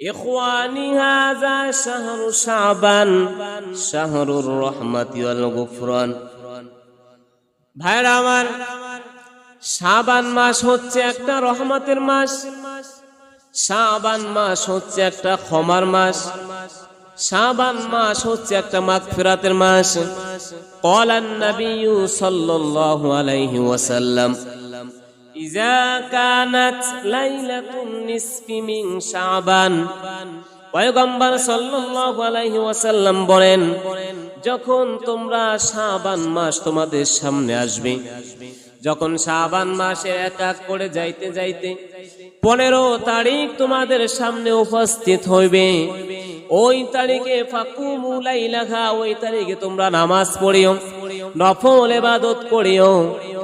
إخواني هذا شهر شعبان شهر الرحمة والغفران ভাইরা আমার শাবান মাস হচ্ছে একটা রহমতের মাস শাবান মাস হচ্ছে একটা ক্ষমার মাস শাবান মাস হচ্ছে একটা মাগফিরাতের মাস قال النبي صلى الله عليه وسلم إذا كانت ليلة النصف من شعبان পয়গম্বর সাল্লাল্লাহু আলাইহি ওয়াসাল্লাম বলেন যখন তোমরা শাবান মাস তোমাদের সামনে আসবে যখন শাবান মাসে এক এক করে যাইতে যাইতে পনেরো তারিখ তোমাদের সামনে উপস্থিত হইবে ওই তারিখে ফাকুমু লাইলাহা ওই তারিখে তোমরা নামাজ পড়িও নফল ইবাদত করিও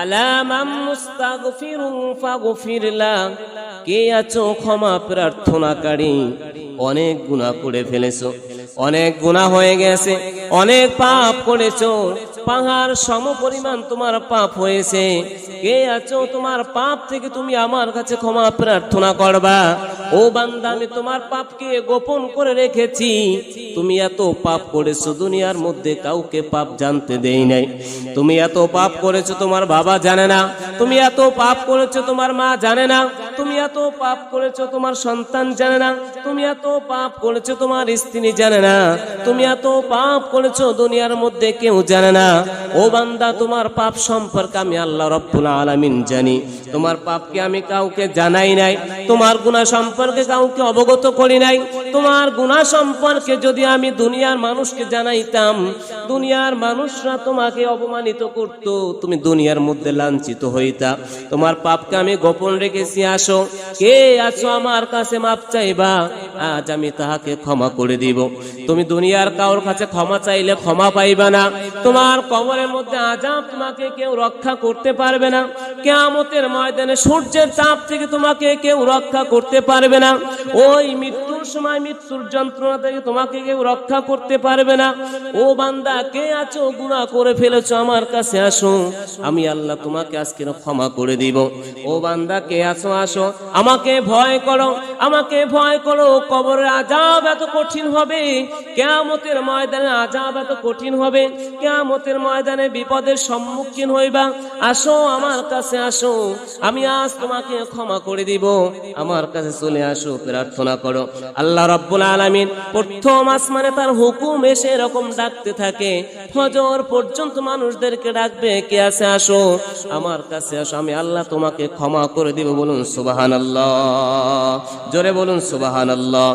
আলামাম মুস্তাগফিরুন ফাগফিরলা কে আছো ক্ষমা অনেক গুনাহ করে ফেলেছো, অনেক গুনাহ হয়ে গেছে, অনেক পাপ করেছ। পাহাড় সম পরিমাণ তোমার পাপ হয়েছে কে আছো? তোমার পাপ থেকে তুমি আমার কাছে ক্ষমা প্রার্থনা করবা। ও বান্দা, আমি তোমার পাপকে গোপন করে রেখেছি। তুমি এত পাপ করেছ, দুনিয়ার মধ্যে কাউকে পাপ জানতে দেই নাই। তুমি এত পাপ করেছ, তোমার বাবা জানে না। তুমি এত পাপ করেছ, তোমার মা জানে না। তুমি এত পাপ করেছ, তোমার সন্তান জানে না। তুমি এত পাপ করেছ, তোমার স্ত্রী জানে না। তুমি এত পাপ করেছ, দুনিয়ার মধ্যে কেউ জানে না। ও বান্দা, তোমার পাপ সম্পর্কে আমি আল্লাহ রব্বুল আলামিন জানি। তোমার পাপকে আমি কাউকে জানাই নাই। তোমার গুণা সম্পর্কে কাউকে অবগত করি নাই। তোমার গুণা সম্পর্কে যদি আমি দুনিয়ার মানুষকে জানাইতাম, দুনিয়ার মানুষরা তোমাকে অপমানিত করত, তুমি দুনিয়ার মধ্যে লাঞ্ছিত হইতা। তোমার পাপকে আমি গোপন রেখেছি, আসো। কে আছো আমার কাছে মাপ চাইবা? আজ আমি তাহাকে ক্ষমা করে দিব। তুমি দুনিয়ার কারোর কাছে ক্ষমা চাইলে ক্ষমা পাইবা না। তোমার কবরের মধ্যে আজাব তোমাকে কেউ রক্ষা করতে পারবে না। কেয়ামতের ময়দানে সূর্যের তাপ থেকে তোমাকে কেউ রক্ষা করতে পারবে না। ওই মৃত্যুর সময় মৃত্যুর যন্ত্রণা থেকে তোমাকে কেউ রক্ষা করতে পারবে না। ও বান্দা, কে আছো? গুনাহ করে ফেলেছো আমার কাছে, আসো। আমি আল্লাহ তোমাকে আজকে ক্ষমা করে দিব। ও বান্দা, কে আছো? আসো। আমাকে ভয় করো, আমাকে ভয় করো। কবরের আজাব এত কঠিন হবে। কেয়ামতের ময়দানে আজাব এত কঠিন হবে। কেয়ামতের ময়দানে বিপদের সম্মুখীন হইবা। আসো আমার কাছে, আসো। আমি আজ তোমাকে ক্ষমা করে দিব। আমার কাছে চলে আসো, প্রার্থনা করো। আল্লাহ রব্বুল আলমিন প্রথম আসমানে তার হুকুম এসে এরকম ডাকতে থাকে, ফজর পর্যন্ত মানুষদেরকে ডাকবে, কে আছে আসো? আমার কাছে আসো, আমি আল্লাহ তোমাকে ক্ষমা করে দিব। বলুন সুবাহান আল্লাহ জোরে বলুন সুবাহান আল্লাহ